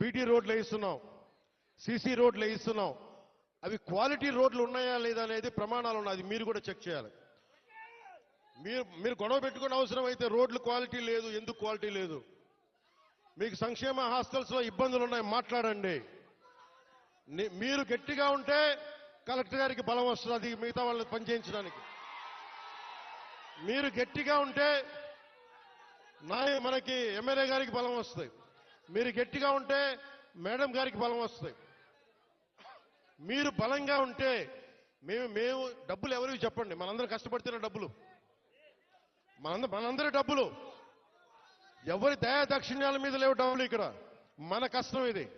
BT రోడ్లు వేయిస్తున్నాం. CC రోడ్లు వేయిస్తున్నాం. అవి క్వాలిటీ రోడ్లు ఉన్నాయా లేదా అనేది ప్రమాణాలు ఉన్నాయి. అది మీరు కూడా చెక్ చేయాలి. మీరు మీరు గొడవ పెట్టుకునే అవసరం అయితే రోడ్లు క్వాలిటీ లేదు ఎందుకు క్వాలిటీ లేదు? మీకు సంక్షేమ హాస్టల్స్లో ఇబ్బందులు ఉన్నాయి మాట్లాడండి. మీరు గట్టిగా ఉంటే కలెక్టర్ గారికి బలం వస్తుంది అది మిగతా వాళ్ళని పనిచేయించడానికి. మీరు గట్టిగా ఉంటే నాయ మనకి ఎమ్మెల్యే గారికి బలం వస్తుంది. మీరు గట్టిగా ఉంటే మేడం గారికి బలం వస్తుంది. మీరు బలంగా ఉంటే మేము మేము డబ్బులు ఎవరికి చెప్పండి? మనందరం కష్టపడుతున్న డబ్బులు. మనంద మనందరి డబ్బులు. ఎవరి దయా దక్షిణ్యాల మీద లేవు డబ్బులు ఇక్కడ. మన కష్టం ఇది.